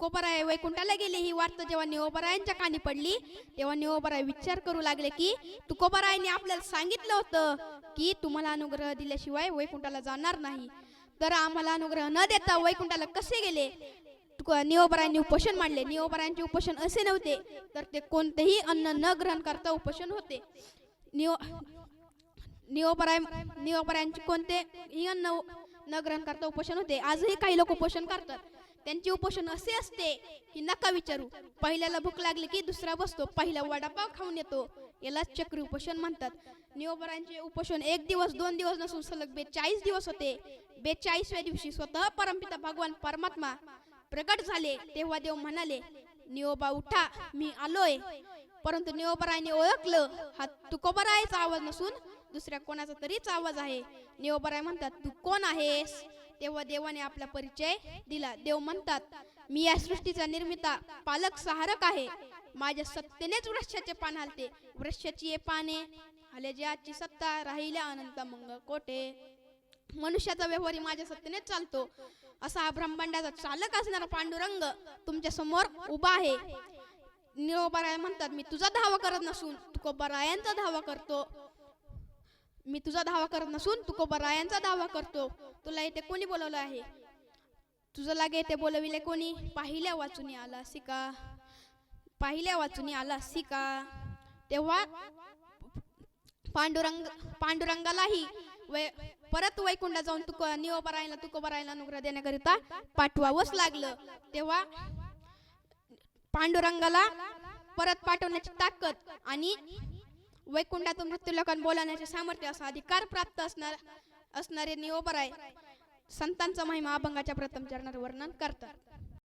कोपराय वैकुंठाला गेले. ही वार्ता जेव्हा निओबरायांच्या कानी पडली तेव्हा निओबराय विचार करू लागले की तुकोबरायने आपल्याला सांगितलं होतं की तुम्हाला अनुग्रह दिल्याशिवाय वैकुंठाला जाणार नाही. तर आम्हाला अनुग्रह न देता वैकुंठाला कसे गेले? तुक- निओबरायांनी उपोषण मांडले. निओबरायांचे उपोषण असे नव्हते तर ते कोणतेही अन्न न ग्रहण करता उपोषण होते. निओ निओपराय निओपरायांचे कोणते ही अन्न न ग्रहण करता उपोषण होते. आजही काही लोक उपोषण करतात. त्यांचे उपोषण असे असते की नका विचारू. पहिल्याला भूक लागली की दुसरा बसतो. पहिला वडापाव खाऊन येतो. याला चक्री उपोषण म्हणतात. निओबरांचे उपोषण एक दिवस दोन दिवस नसून सलग बेचाळीस दिवस होते. बेचाळीसव्या दिवशी स्वतः परमपिता भगवान परमात्मा प्रकट झाले. तेव्हा देव म्हणाले निओबा उठा. मी आलोय. परंतु निओबरांनी ओळखलं. हा तुकोबरायचा आवाज नसून दुसऱ्या कोणाचा तरीच आवाज आहे. निओबराय म्हणतात तू कोण आहेस? तेव्हा देवाने आपला परिचय दिला. देव म्हणतात मी या सृष्टीचा निर्मिता पालक सहारक आहे. माझ्या सत्तेनेच वृक्षाचे पान हलते. वृक्षाची ये पाने हले आजची सत्ता राहिल्या अनंत मंग कोटे मनुष्याचा व्यवहार ही माझ्या सत्तेनेच चालतो. असा हा ब्रह्मांडाचा चालक असणारा पांडुरंग तुमच्यासमोर उभा आहे. निरोबराय म्हणतात मी तुझा धावा करत नसून तुकोबरायांचा धावा करतो. मी तुझा धावा करत नसून तुकोबरायांचा धावा करतो. तुला इथे कोणी बोलवलं आहे? तुझं लागे इथे बोलविले कोणी? पाहिल्या वाचून आला सिका. पाहिल्या वाचून आला सिका. तेव्हा पांडुरंग पांडुरंगालाही वै परत वैकुंडा जाऊन तुक निओबरायला तुकोबरायला नोकऱ्या देण्याकरिता पाठवावंच लागलं. तेव्हा पांडुरंगाला परत पाठवण्याची ताकद आणि वैकुंठातून मृत्यू लोकांना बोलावण्याचे सामर्थ्य असा अधिकार प्राप्त असणार असणारे निओबराय संतांचा महिमा अभंगाच्या प्रथम चरणात वर्णन करतात.